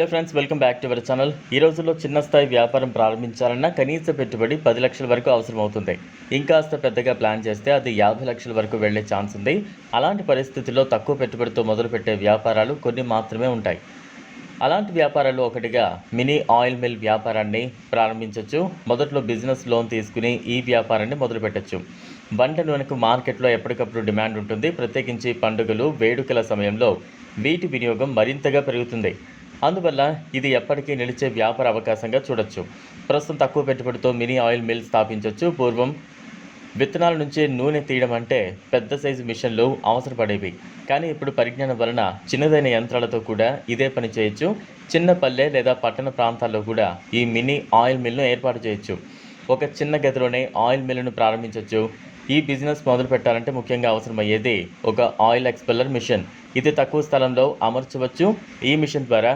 Hello friends welcome back to our channel ఈ రోజుల్లో చిన్న స్థాయి వ్యాపారం ప్రారంభించాలన్నా కనీస పెట్టుబడి పది లక్షల వరకు అవసరం అవుతుంది ఇంకాస్త పెద్దగా ప్లాన్ చేస్తే అది యాభై లక్షల వరకు వెళ్ళే ఛాన్స్ ఉంది. అలాంటి పరిస్థితుల్లో తక్కువ పెట్టుబడితో మొదలుపెట్టే వ్యాపారాలు కొన్ని మాత్రమే ఉంటాయి. అలాంటి వ్యాపారాల్లో ఒకటిగా మినీ ఆయిల్ మిల్ వ్యాపారాన్ని ప్రారంభించవచ్చు మొదట్లో బిజినెస్ లోన్ తీసుకుని ఈ వ్యాపారాన్ని మొదలుపెట్టచ్చు. వంట నూనెకు మార్కెట్లో ఎప్పటికప్పుడు డిమాండ్ ఉంటుంది. ప్రత్యేకించి పండుగలు వేడుకల సమయంలో వీటి వినియోగం మరింతగా పెరుగుతుంది. అందువల్ల ఇది ఎప్పటికీ నిలిచే వ్యాపార అవకాశంగా చూడొచ్చు. ప్రస్తుతం తక్కువ పెట్టుబడితో మినీ ఆయిల్ మిల్ స్థాపించవచ్చు పూర్వం విత్తనాల నుంచి నూనె తీయడం అంటే పెద్ద సైజు మిషన్లు అవసరపడేవి. కానీ ఇప్పుడు పరిజ్ఞానం వలన చిన్నదైన యంత్రాలతో కూడా ఇదే పని చేయొచ్చు. చిన్న పల్లె లేదా పట్టణ ప్రాంతాల్లో కూడా ఈ మినీ ఆయిల్ మిల్ను ఏర్పాటు చేయొచ్చు. ఒక చిన్న గదిలోనే ఆయిల్ మిల్లును ప్రారంభించవచ్చు ఈ బిజినెస్ మొదలు పెట్టాలంటే ముఖ్యంగా అవసరమయ్యేది ఒక ఆయిల్ ఎక్స్పెల్లర్ మిషన్. ఇది తక్కువ స్థలంలో అమర్చవచ్చు. ఈ మిషన్ ద్వారా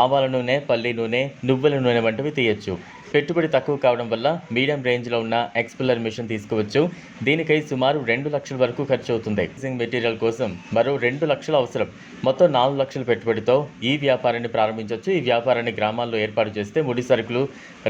ఆవాల నూనె పల్లి నూనె నువ్వుల నూనె వంటివి తీయచ్చు. పెట్టుబడి తక్కువ కావడం వల్ల మీడియం రేంజ్లో ఉన్న ఎక్స్పెల్లర్ మిషన్ తీసుకోవచ్చు. దీనికై సుమారు రెండు లక్షల వరకు ఖర్చు అవుతుంది. ఫిక్సింగ్ మెటీరియల్ కోసం మరో రెండు లక్షలు అవసరం. మొత్తం నాలుగు లక్షల పెట్టుబడితో ఈ వ్యాపారాన్ని ప్రారంభించవచ్చు ఈ వ్యాపారాన్ని గ్రామాల్లో ఏర్పాటు చేస్తే ముడి సరుకులు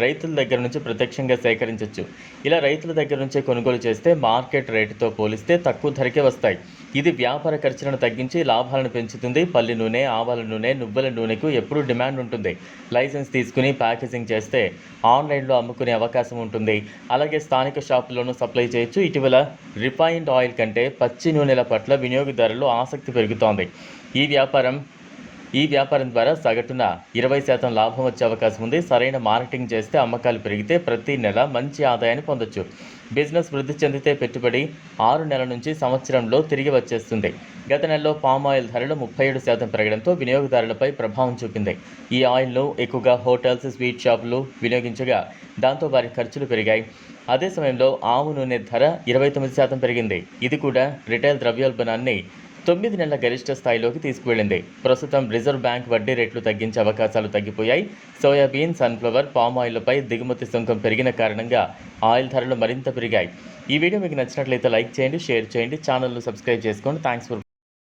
రైతుల దగ్గర నుంచి ప్రత్యక్షంగా సేకరించవచ్చు ఇలా రైతుల దగ్గర నుంచే కొనుగోలు చేస్తే మార్కెట్ రేటుతో పోలిస్తే తక్కువ ధరకే వస్తాయి. ఇది వ్యాపార ఖర్చులను తగ్గించి లాభాలను పెంచుతుంది. పల్లి నూనె ఆవాల నూనె నువ్వుల నూనెకు ఎప్పుడూ డిమాండ్ ఉంటుంది. లైసెన్స్ తీసుకుని ప్యాకేజింగ్ చేస్తే ఆన్లైన్లో అమ్ముకునే అవకాశం ఉంటుంది. అలాగే స్థానిక షాపుల్లోనూ సప్లై చేయొచ్చు. ఇటీవల రిఫైన్డ్ ఆయిల్ కంటే పచ్చి నూనెల పట్ల వినియోగదారులు ఆసక్తి పెరుగుతోంది. ఈ వ్యాపారం ఈ వ్యాపారం ద్వారా సగటున ఇరవై శాతం లాభం వచ్చే అవకాశం ఉంది. సరైన మార్కెటింగ్ చేస్తే అమ్మకాలు పెరిగితే ప్రతి నెల మంచి ఆదాయాన్ని పొందొచ్చు. బిజినెస్ వృద్ధి చెందితే పెట్టుబడి ఆరు నెలల నుంచి సంవత్సరంలో తిరిగి వచ్చేస్తుంది. గత నెలలో పామ్ ఆయిల్ ధరలు ముప్పై ఏడు శాతం పెరగడంతో వినియోగదారులపై ప్రభావం చూపింది. ఈ ఆయిల్ను ఎక్కువగా హోటల్స్ స్వీట్ షాపులు వినియోగించగా దాంతో వారి ఖర్చులు పెరిగాయి. అదే సమయంలో ఆవు నూనె ధర ఇరవై తొమ్మిది శాతం పెరిగింది. ఇది కూడా రిటైల్ ద్రవ్యోల్బణాన్ని తొమ్మిది నెలల గరిష్ట స్థాయిలోకి తీసుకువెళ్ళింది. ప్రస్తుతం రిజర్వ్ బ్యాంక్ వడ్డీ రేట్లు తగ్గించే అవకాశాలు తగ్గిపోయాయి. సోయాబీన్ సన్ఫ్లవర్ పామ్ ఆయిల్పై దిగుమతి సుంకం పెరిగిన కారణంగా ఆయిల్ ధరలు మరింత పెరిగాయి. ఈ వీడియో మీకు నచ్చినట్లయితే లైక్ చేయండి షేర్ చేయండి ఛానల్ను సబ్స్క్రైబ్ చేసుకోండి. Thanks for